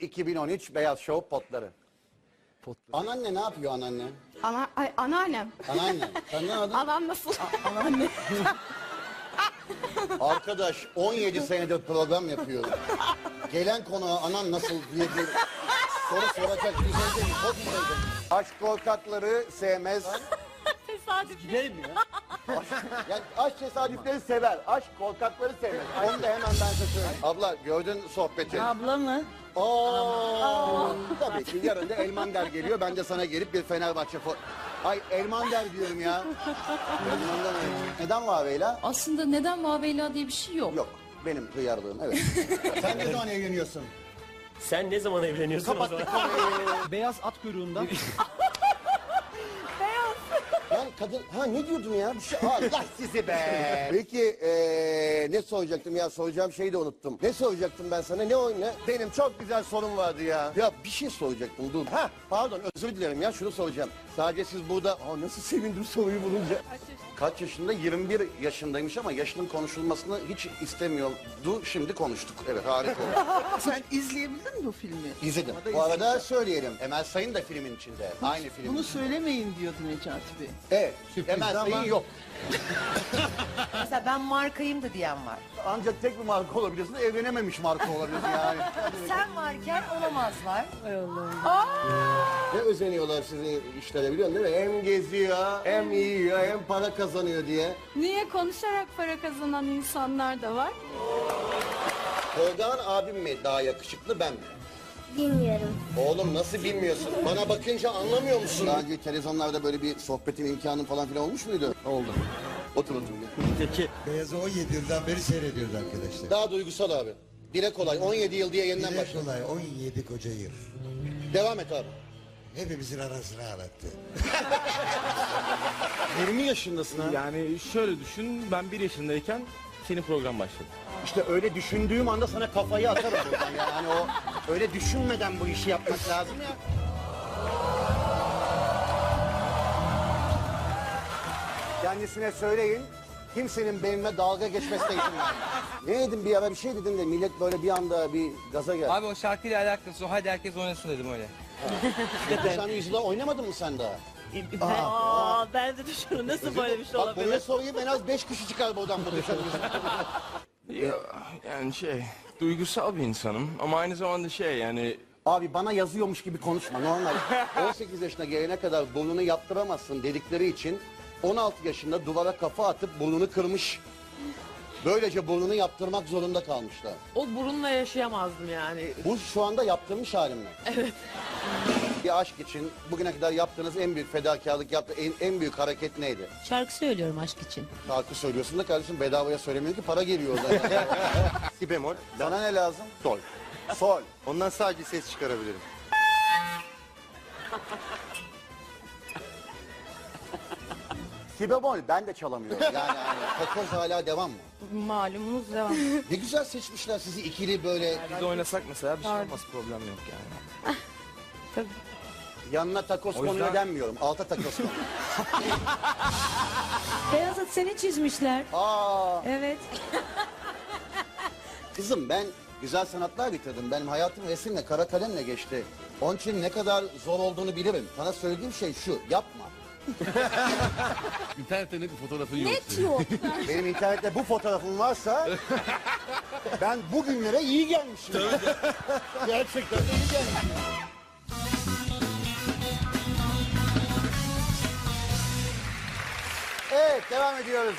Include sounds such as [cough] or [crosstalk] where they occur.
2013 Beyaz Show potları. Anneanne ne yapıyor anneanne? Ana, ay, anneannem. Anneanne. Sen ne adın? [laughs] Anam nasıl? [laughs] Arkadaş 17 senedir program yapıyorum. Gelen konuğa anan nasıl diye bir soru soracak bir şey değil. Çok güzeldi. Aşk korkakları sevmez. Tesadüf. Yani [laughs] aşk tesadüfleri sever. Aşk korkakları sevmez. Onu da hemen ben size söyleyeyim. Abla gördün sohbeti. Abla mı? Aa, tabii ki yarın da Elmander geliyor. Ben de sana gelip bir Fenerbahçe fo... Ay Elmander diyorum ya. Elmander ne? Neden Vaveyla? Aslında neden Maveyla diye bir şey yok. Yok. Benim hıyarlığım evet. [laughs] Sen ne zaman evleniyorsun? Sen ne zaman evleniyorsun o zaman? Beyaz at kuyruğunda. [laughs] Yani kadın ha ne diyordun ya? Bir şey Allah Sizi be. [laughs] Peki eee, ne soracaktım ya? Soracağım şeyi de unuttum. Ne soracaktım ben sana? Ne o ne? Benim çok güzel sorum vardı ya. Ya bir şey soracaktım dur. Ha pardon özür dilerim ya şunu soracağım. Sadece siz burada... Aa, nasıl sevindim soruyu bulunca. Kaç yaşında? 21 yaşındaymış ama yaşının konuşulmasını hiç istemiyordu. Şimdi konuştuk. Evet harika oldu. [laughs] Sen izleyebildin mi bu filmi? İzledim. Bu arada söyleyelim. Emel Sayın da filmin içinde. Aynı film. Bunu söylemeyin diyordu Necati Bey. Evet. Emel Sayın yok. [laughs] Mesela ben markayım da diyen var. Ancak tek bir marka olabilirsin. Evlenememiş marka olabilirsin yani. [laughs] Sen varken olamazlar. Ne özeniyorlar sizin işlere biliyor musun değil mi? Hem geziyor, hem yiyor, hem para kazanıyor diye. Niye konuşarak para kazanan insanlar da var? Tolgağan abim mi daha yakışıklı ben mi? Bilmiyorum. Oğlum nasıl bilmiyorsun? Bana bakınca anlamıyor musun? Daha önce televizyonlarda böyle bir sohbetin imkanı falan filan olmuş muydu? Oldu. Otur otur. Peki Beyazı 17 yıldan beri seyrediyoruz arkadaşlar. Daha duygusal abi. Dile kolay. 17 yıl diye yeniden başla. kolay 17 koca yıl. Devam et abi. Hepimizin arasını ağlattı. [laughs] 20 yaşındasın ha. yani şöyle düşün ben bir yaşındayken senin program başladı. İşte öyle düşündüğüm anda sana kafayı atarım buradan ya. Yani o öyle düşünmeden bu işi yapmak lazım ya. Kendisine söyleyin. Kimsenin benimle dalga geçmesine izin vermeyin. Ne dedim bir ara bir şey dedim de millet böyle bir anda bir gaza geldi. Abi o şarkıyla alakası o. Hadi herkes oynasın dedim öyle. sen [laughs] yüzünden oynamadın mı sen daha? Aa, ben de düşünüyorum nasıl böyle bir şey Bak buraya sorayım en az beş kişi çıkar bu dışarı. [laughs] Ya, yani şey duygusal bir insanım ama aynı zamanda şey yani Abi bana yazıyormuş gibi konuşma normal. [laughs] 18 yaşına gelene kadar burnunu yaptıramazsın dedikleri için 16 yaşında duvara kafa atıp burnunu kırmış. Böylece burnunu yaptırmak zorunda kalmışlar. O burunla yaşayamazdım yani. Bu şu anda yaptırmış halim mi? Evet. Bir aşk için bugüne kadar yaptığınız en büyük fedakarlık, yaptığı en, en büyük hareket neydi? Şarkı söylüyorum aşk için. Şarkı söylüyorsun da kardeşim bedavaya söylemiyor ki para geliyor orada. [laughs] Si bemol. Sana ne lazım? Sol. Sol. Ondan sadece ses çıkarabilirim. [laughs] Si bemol ben de çalamıyorum. [laughs] Yani, yani takoz hala devam mı? Malumunuz devam. Ne güzel seçmişler sizi ikili böyle. biz de oynasak mesela bir şey olmaz problem yok yani. [laughs] Yanına takoz O konuyor yüzden- denmiyorum. Alta takoz konuyor. [laughs] Beyaz at seni çizmişler. Aa, Evet. kızım ben güzel sanatlar bitirdim. Benim hayatım resimle, kara kalemle geçti. Onun için ne kadar zor olduğunu bilirim. Sana söylediğim şey şu, yapma. [laughs] İnternette net bir fotoğrafın yok. Net [laughs] yok. Benim internette bu fotoğrafım varsa [laughs] ben bugünlere iyi gelmişim. Gerçekten iyi gelmişim. Evet devam ediyoruz.